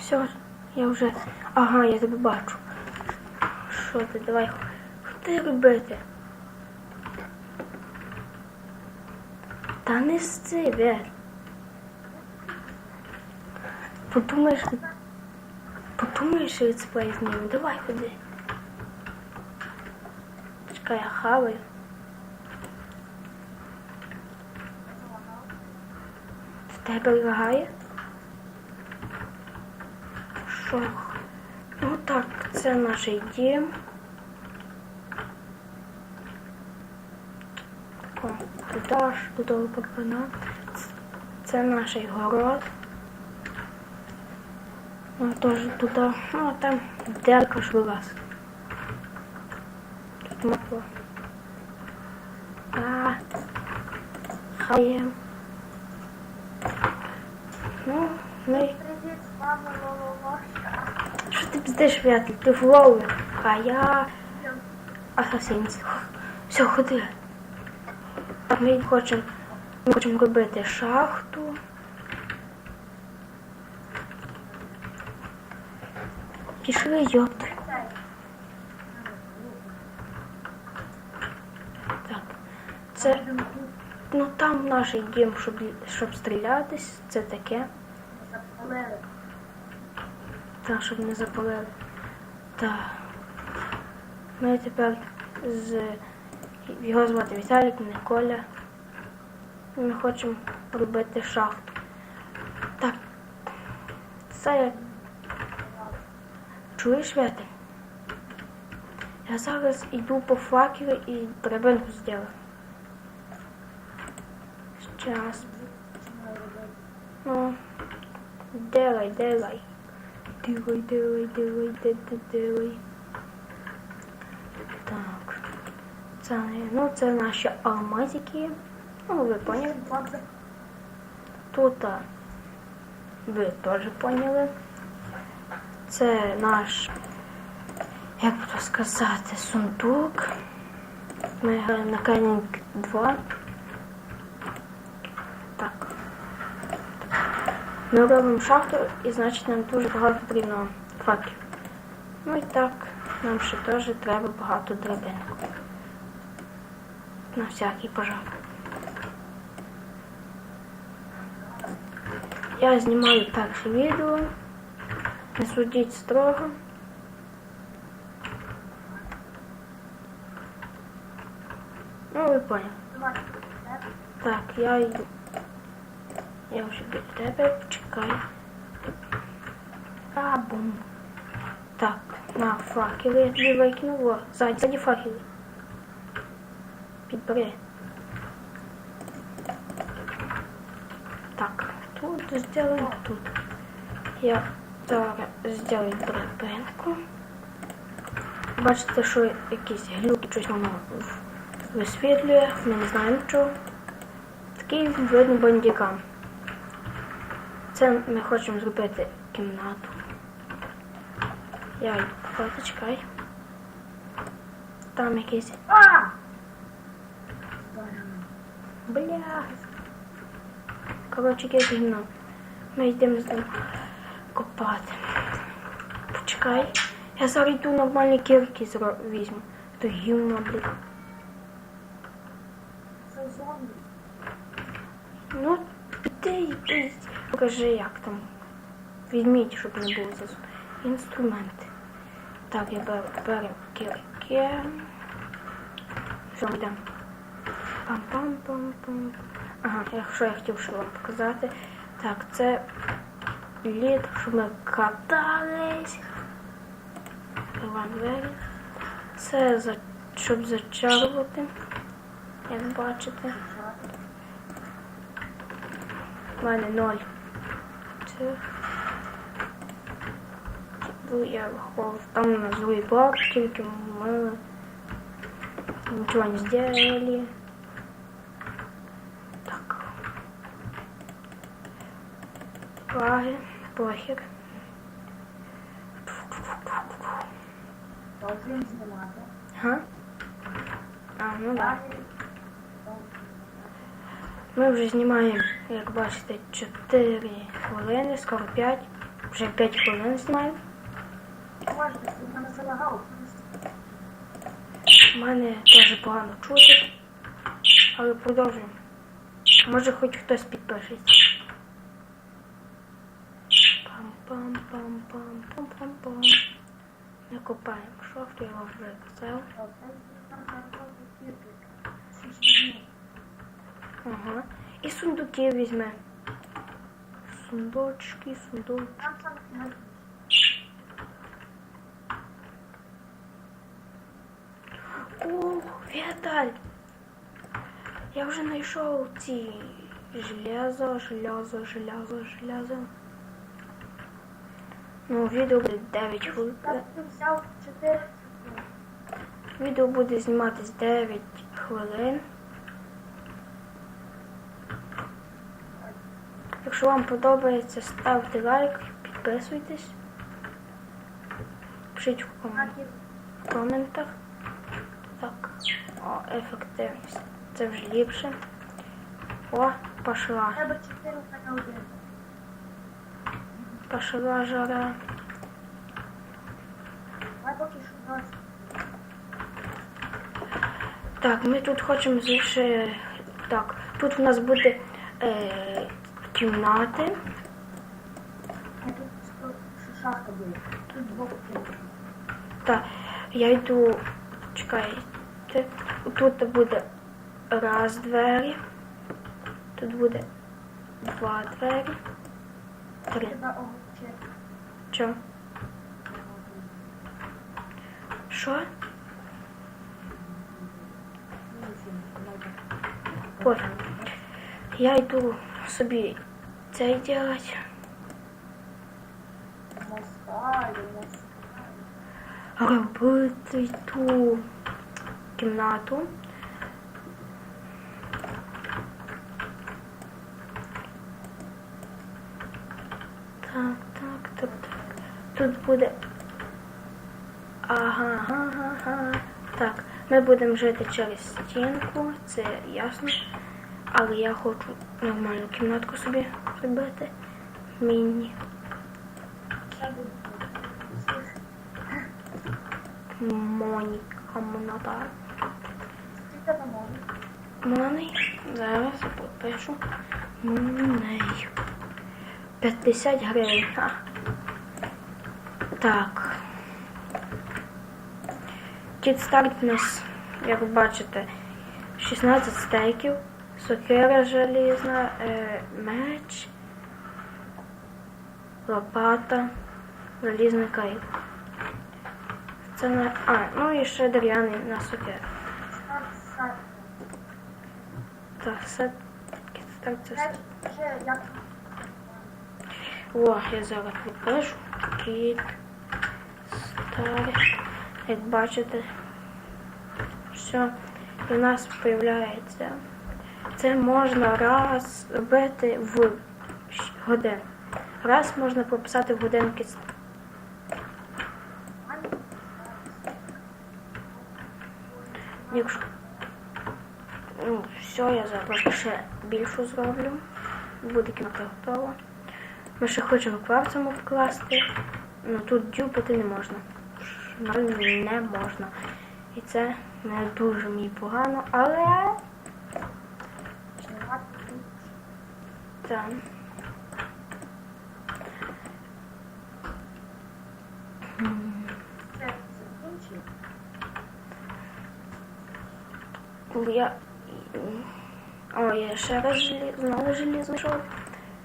Все, я вже. Ага, я тебе бачу. Що ти, давай. Ходи робити. Та не сци, Вер. Подумаєш, подумаєш, що летсплей зніму. Давай ходи. Чекай, я хаваю. В тебе лагає? Що? Ну так, це наш дім. О, туди аж додолу паркана. Це наш город. Ну, теж туди. Ну, а там дерка ж вилаз. Тут масло. А, хаєм. Ну, ми Привіт. Що ти піздиш, Вятель? Ти в влови, а я асасинці. Все, ходи. Ми хочемо, ми хочемо робити шахту. Пішли, йопти. Так. Це, ну там наш дім, щоб, щоб стрілятись, це таке. Так, щоб не запалили. Так. Ми тепер з його звати Віталік, не Коля. Ми хочемо робити шахту. Так. Це як. Чуєш, Вятель? Я зараз йду по факелу і драбинку зроблю. Щас. Ну, делай, делай. Делай, делай, делай, делай. Так. Це, ну, це наші алмазики. Ну, ви поняли. Тут ви теж поняли. Це наш, як би сказати, сундук. Ми граємо на Кенінг 2. Так. Ми робимо шахту і значить нам дуже багато потрібно факелів. Ну і так, нам ще теж треба багато драбинок. На всякий пожар. Я знімаю перше відео. Не судіть строго. Ну, ви поняли. Так, я йду. Я вже біля тебе почекай. А, бум. Так, на факели я тобі викинув. О, ззаді, ззаді факели. Підбери. Так, тут зробимо тут. Я зараз зроблю драбинку. Бачите, що якісь глюки, щось воно висвітлює, ми не знаємо чого. Такий видно бандикам. Це ми хочемо зробити кімнату. Я покати, чекай. Там якийсь. А! Бля. Коротше, якесь гімно. Ми йдемо з ним копати. Почекай. Я зараз йду нормальні кірки візьму. То гімно, блін. Це зомбі. Ну, ти йди, покажи, як там. Візьміть, щоб не було зазу. Інструменти. Так, я беру, беру кірки. Що йдемо? Пам-пам-пам-пам. Ага, я- що я хотів ще вам показати. Так, це лід, щоб ми катались. Двері. Це за, щоб зачарувати, як бачите. У мене ноль. Ну, я виховав. Там на злий блок, тільки ми нічого не сделали. Так. Лаги, знімати. Ага. А, ну да. Ми вже знімаємо, як бачите, 4 хвилини, скоро 5. Вже 5 хвилин знімаю. Мене. Теж погано чути. Але продовжуємо. Може хоч хтось підпишеться. Пам-пам-пам-пам-пам-пам-пам. Не копаємо шофту, я вам вже казав. Ага. І сундуки візьме. Сундучки, сундук. Там. О, Віталь! Я вже знайшов ці железо, железо, железо, железо. Ну, відео буде 9 хвилин. Так, ти взяв 4 Відео буде зніматись 9 хвилин. Якщо вам подобається, ставте лайк, підписуйтесь. Пишіть в коментах. Так. О, ефективність. Це вже ліпше. О, пошла. Треба 4 на 1. Пошла жара. Давай поки що 20. Так, ми тут хочемо ще. Так, тут у нас буде е, кімнати. Шахта буде. Тут двох кілька. Так, я йду. Чекайте. Тут буде раз двері. Тут буде два двері. Три. Що? Що? Пофіг. Я йду собі це делать. Робити ту кімнату. Так, так, так, так. Тут буде. Ага, ага, ага. Так, ми будемо жити через стінку, це ясно. Але я хочу нормальну кімнатку собі зробити. Міні. Моніка можна? Монey. Зараз підпишу. Моней. 50 гривень. Так. Кіт старт у нас, як бачите, 16 стейків, сокира желізна, е, меч, лопата, залізний кайф. Це на. А, ну і ще дерев'яний на. Старт. Так, все. Так, це все. О, я зараз підпишу. Кіт. Старий. Як бачите. Все. І в нас з'являється. Це можна раз робити в годин. Раз можна прописати в годинки. Якщо ну, все, я зараз ще більшу зроблю. Буде кімната готова. Ми ще хочемо кварцем обкласти. Ну тут дюпити не можна. Не можна. І це не дуже мені погано, але знімати тут. Це. Я. О, я ще раз желі... знову желізо знайшов.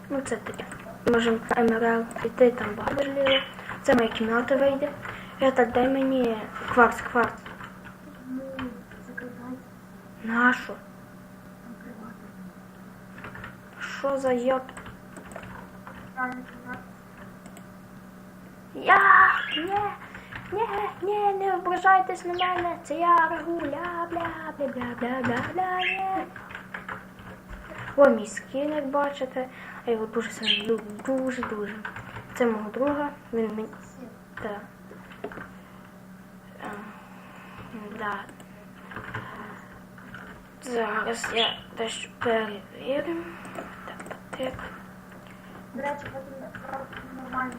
Ну це таке. Можемо Емерал піти, там багато желіза. Це моя кімната вийде. Это дай мені кварц, кварц. Нашу. Що за йоп? Я не, не, не, не ображайтесь на мене. Це я рагуля, бля, бля, бля, бля, бля, бля, не. О, мій скін, як бачите. Я його дуже сильно люблю, дуже, дуже. Це мого друга. Він мені. Так. Да. Зараз я дещо перевірю. Так, так, так. До речі, потім нормально.